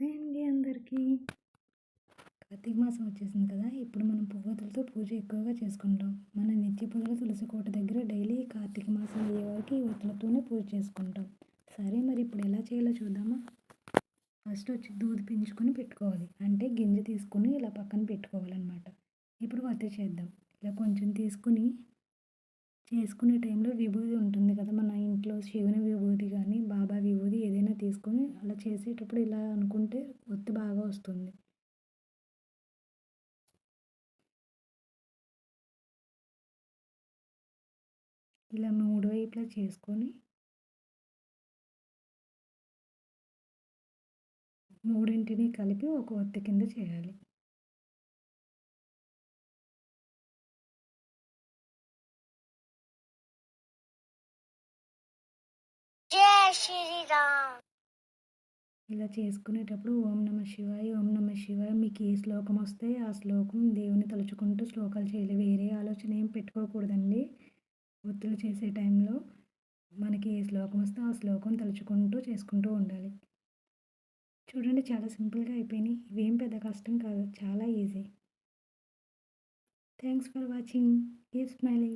నమస్తే అండి అందరికీ. కార్తీక మాసం వచ్చేసింది కదా ఇప్పుడు మనం పువ్వులతో పూజ ఎక్కువగా చేసుకుంటాం. మన నిత్య పూజలు తులసి కోట దగ్గర డైలీ కార్తీక మాసం అయ్యే వరకు ఈ ఒత్తులతోనే పూజ చేసుకుంటాం. సరే మరి ఇప్పుడు ఎలా చేయాలో చూద్దామా? ఫస్ట్ వచ్చి దూది పించుకొని పెట్టుకోవాలి. అంటే గింజ తీసుకొని ఇలా పక్కన పెట్టుకోవాలన్నమాట. ఇప్పుడు వత్తి చేద్దాం. ఇలా కొంచెం తీసుకుని చేసుకునే టైంలో విభూది ఉంటుంది కదా మన ఇంట్లో శివుని విభూది కానీ బాబా విభూది ఏదైనా తీసుకొని అలా చేసేటప్పుడు ఇలా అనుకుంటే ఒత్తి బాగా వస్తుంది. ఇలా మూడు వైపులా చేసుకొని మూడింటిని కలిపి ఒక ఒత్తి కింద చేయాలి. శ్రీరామ్. ఇలా చేసుకునేటప్పుడు ఓం నమ శివాయ ఓం నమ శివాయ. మీకు ఏ శ్లోకం వస్తే ఆ శ్లోకం దేవుని తలుచుకుంటూ శ్లోకాలు చేయాలి. వేరే ఆలోచన ఏం పెట్టుకోకూడదండి. ఒత్తులు చేసే టైంలో మనకి ఏ శ్లోకం వస్తే ఆ శ్లోకం తలుచుకుంటూ చేసుకుంటూ ఉండాలి. చూడండి చాలా సింపుల్గా అయిపోయినాయి. ఇవేం పెద్ద కష్టం కాదు. చాలా easy. Thanks for watching. Keep smiling.